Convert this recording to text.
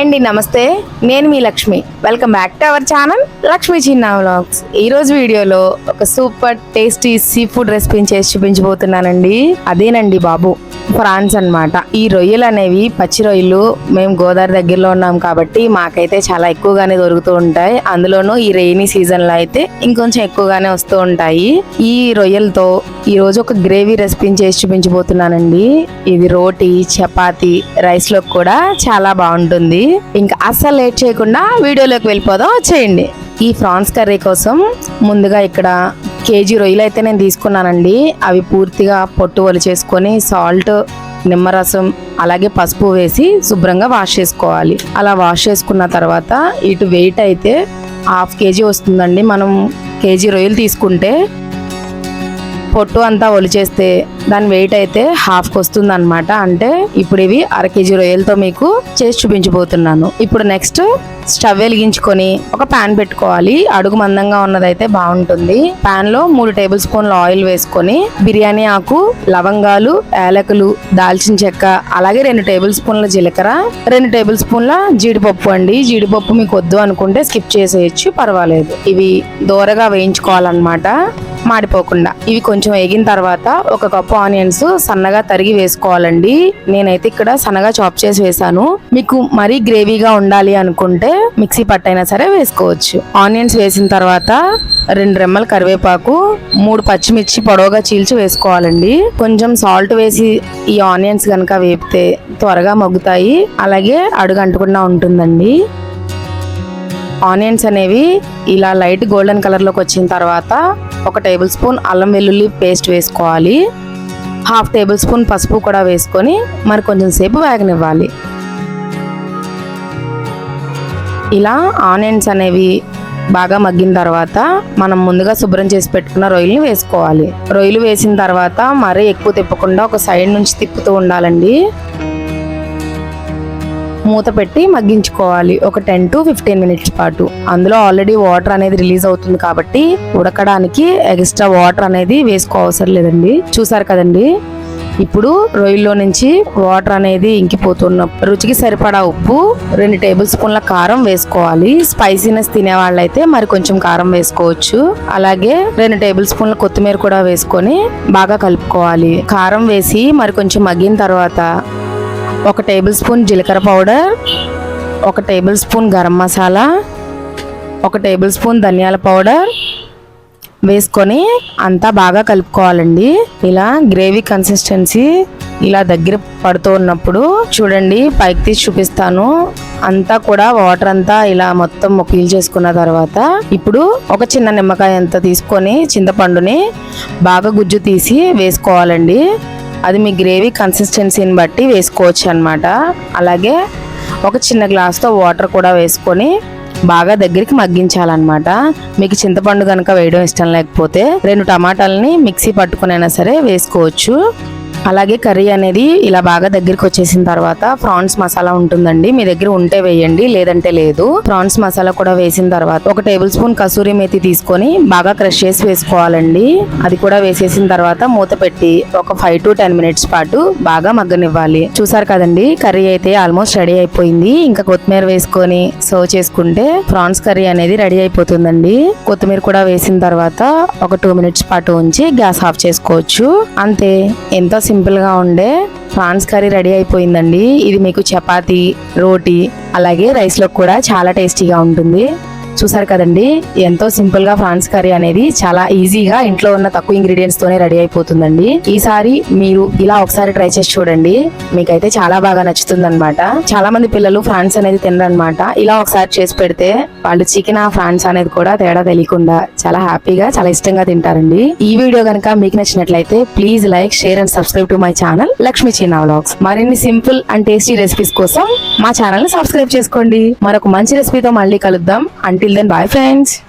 అండి నమస్తే. నేను మీ Lakshmi. Welcome back to our channel Lakshmi Chinna vlogs ఈ రోజు వీడియోలో ఒక సూపర్ టేస్టీ సీ ఫుడ్ రెసిపీని చేసి చూపించబోతున్నానండి. అదేనండి బాబు. ఫ్రాన్స్ అన్నమాట. ఈ రొయ్యలు అనేవి పచ్చి రొయ్యలు మేము గోదావరి దగ్గరలో ఉన్నాం కాబట్టి మాకైతే చాలా ఎక్కువగానే దొరుకుతూ ఉంటాయి. అందులోనూ ఈ రెయినీ సీజన్లో అయితే ఇంకొంచెం ఎక్కువగానే వస్తూ ఉంటాయి. ఈ రొయ్యలతో ఈ రోజు ఒక గ్రేవీ రెసిపీని చేసి చూపించబోతున్నానండి. ఇది రోటీ చపాతి రైస్లో కూడా చాలా బాగుంటుంది. ఇంకా అస్సలు లేట్ చేయకుండా వీడియోలోకి వెళ్ళిపోదాం. చేయండి. ఈ ఫ్రాన్స్ కర్రీ కోసం ముందుగా ఇక్కడ కేజీ రొయ్యలు అయితే నేను తీసుకున్నానండి. అవి పూర్తిగా పొట్టు ఒలిచేసుకొని సాల్ట్ నిమ్మరసం అలాగే పసుపు వేసి శుభ్రంగా వాష్ చేసుకోవాలి. అలా వాష్ చేసుకున్న తర్వాత ఇటు వెయిట్ అయితే హాఫ్ కేజీ వస్తుందండి. మనం కేజీ రొయ్యలు తీసుకుంటే పొట్టు అంతా ఒలిచేస్తే దాని వెయిట్ అయితే హాఫ్కి వస్తుంది అనమాట అంటే ఇప్పుడు ఇవి అర కేజీ రొయ్యలతో మీకు చేసి చూపించబోతున్నాను. ఇప్పుడు నెక్స్ట్ స్టవ్ వెలిగించుకొని ఒక పాన్ పెట్టుకోవాలి. అడుగు మందంగా ఉన్నదైతే బాగుంటుంది. ప్యాన్లో మూడు టేబుల్ స్పూన్ల ఆయిల్ వేసుకొని బిర్యానీ ఆకు లవంగాలు యాలకులు దాల్చిన చెక్క అలాగే రెండు టేబుల్ స్పూన్ల జీలకర్ర రెండు టేబుల్ స్పూన్ల జీడిపప్పు అండి. జీడిపప్పు మీకు వద్దు అనుకుంటే స్కిప్ చేసేయచ్చు పర్వాలేదు. ఇవి దూరగా వేయించుకోవాలన్నమాట. మాడిపోకుండా. ఇవి కొంచెం వేగిన తర్వాత ఒక కప్పు ఆనియన్స్ సన్నగా తరిగి వేసుకోవాలండి. నేనైతే ఇక్కడ సన్నగా చాప్ చేసి వేసాను మీకు మరీ గ్రేవీగా ఉండాలి అనుకుంటే మిక్సీ పట్టైనా సరే వేసుకోవచ్చు. ఆనియన్స్ వేసిన తర్వాత రెండు రెమ్మల కరివేపాకు మూడు పచ్చిమిర్చి పొడవుగా చీల్చి వేసుకోవాలండి. కొంచెం సాల్ట్ వేసి ఈ ఆనియన్స్ కనుక వేపితే త్వరగా మగ్గుతాయి. అలాగే అడుగంటుకుండా ఉంటుందండి. ఆనియన్స్ అనేవి ఇలా లైట్ గోల్డెన్ కలర్లోకి వచ్చిన తర్వాత ఒక టేబుల్ స్పూన్ అల్లం వెల్లుల్లి పేస్ట్ వేసుకోవాలి. హాఫ్ టేబుల్ స్పూన్ పసుపు కూడా వేసుకొని మరి కొంచెం సేపు వేగనివ్వాలి. ఇలా ఆనియన్స్ అనేవి బాగా మగ్గిన తర్వాత మనం ముందుగా శుభ్రం చేసి పెట్టుకున్న రొయ్యలు వేసుకోవాలి. రొయ్యలు వేసిన తర్వాత మరీ ఎక్కువ తిప్పకుండా ఒక సైడ్ నుంచి తిప్పుతూ ఉండాలండి. మూత పెట్టి మగ్గించుకోవాలి. ఒక టెన్ టు ఫిఫ్టీన్ మినిట్స్ పాటు. అందులో ఆల్రెడీ వాటర్ అనేది రిలీజ్ అవుతుంది కాబట్టి ఉడకడానికి ఎక్స్ట్రా వాటర్ అనేది వేసుకోవసరం లేదండి. చూసారు కదండి? ఇప్పుడు రొయ్యల్లో నుంచి వాటర్ అనేది ఇంకిపోతున్న రుచికి సరిపడా ఉప్పు రెండు టేబుల్ స్పూన్ల కారం వేసుకోవాలి. స్పైసీనెస్ తినే వాళ్ళైతే మరి కొంచెం కారం వేసుకోవచ్చు. అలాగే రెండు టేబుల్ స్పూన్ల కొత్తిమీర కూడా వేసుకొని బాగా కలుపుకోవాలి. కారం వేసి మరి కొంచెం మగ్గిన తర్వాత ఒక టేబుల్ స్పూన్ జీలకర్ర పౌడర్ ఒక టేబుల్ స్పూన్ గరం మసాలా ఒక టేబుల్ స్పూన్ ధనియాల పౌడర్ వేసుకొని అంతా బాగా కలుపుకోవాలండి. ఇలా గ్రేవీ కన్సిస్టెన్సీ ఇలా దగ్గర పడుతూ ఉన్నప్పుడు చూడండి పైకి తీసి చూపిస్తాను. అంతా కూడా వాటర్ అంతా ఇలా మొత్తం పీల్ చేసుకున్న తర్వాత ఇప్పుడు ఒక చిన్న నిమ్మకాయ అంతా తీసుకొని చింతపండుని బాగా గుజ్జు తీసి వేసుకోవాలండి. అది మీ గ్రేవీ కన్సిస్టెన్సీని బట్టి వేసుకోవచ్చు అనమాట అలాగే ఒక చిన్న గ్లాస్తో వాటర్ కూడా వేసుకొని బాగా దగ్గరికి మగ్గించాలన్నమాట. మీకు చింతపండు కనుక వేయడం ఇష్టం లేకపోతే రెండు టమాటాలని మిక్సీ పట్టుకునైనా సరే వేసుకోవచ్చు. అలాగే కర్రీ అనేది ఇలా బాగా దగ్గరికి వచ్చేసిన తర్వాత ప్రాన్స్ మసాలా ఉంటుందండి. మీ దగ్గర ఉంటే వేయండి లేదంటే లేదు. ప్రాన్స్ మసాలా కూడా వేసిన తర్వాత ఒక టేబుల్ స్పూన్ కసూరి మేతి తీసుకొని బాగా క్రష్ చేసి వేసుకోవాలండి. అది కూడా వేసేసిన తర్వాత మూత పెట్టి ఒక ఫైవ్ టు టెన్ మినిట్స్ పాటు బాగా మగ్గనివ్వాలి. చూసారు కదండి కర్రీ అయితే ఆల్మోస్ట్ రెడీ అయిపోయింది. ఇంకా కొత్తిమీర వేసుకొని సర్వ్ చేసుకుంటే ప్రాన్స్ కర్రీ అనేది రెడీ అయిపోతుందండి. కొత్తిమీర కూడా వేసిన తర్వాత ఒక టూ మినిట్స్ పాటు ఉంచి గ్యాస్ ఆఫ్ చేసుకోవచ్చు. అంతే. ఎంతో సింపుల్గా ఉండే ఫ్రాన్స్ కర్రీ రెడీ అయిపోయిందండి. ఇది మీకు చపాతీ రోటీ అలాగే రైస్లో కూడా చాలా టేస్టీగా ఉంటుంది. చూసారు కదండి ఎంతో సింపుల్గా ఫ్రాన్స్ కర్రీ అనేది చాలా ఈజీగా ఇంట్లో ఉన్న తక్కువ ఇంగ్రీడియంట్స్ తోనే రెడీ అయిపోతుందండి. ఈసారి మీరు ఇలా ఒకసారి ట్రై చేసి చూడండి మీకైతే చాలా బాగా నచ్చుతుంది అనమాట చాలా మంది పిల్లలు ఫ్రాన్స్ అనేది తినరనమాట ఇలా ఒకసారి చేసి పెడితే వాళ్ళు చికెన్ ఆ ఫ్రాన్స్ అనేది కూడా తేడా తెలియకుండా చాలా హ్యాపీగా చాలా ఇష్టంగా తింటారండి. ఈ వీడియో కనుక మీకు నచ్చినట్లయితే please like share and subscribe to my channel Lakshmi Chinna vlogs. మరిన్ని సింపుల్ అండ్ టేస్టీ రెసిపీస్ కోసం మా ఛానల్ని సబ్స్క్రైబ్ చేసుకోండి. మరొక మంచి రెసిపీతో మళ్ళీ కలుద్దాం. Till then, bye friends.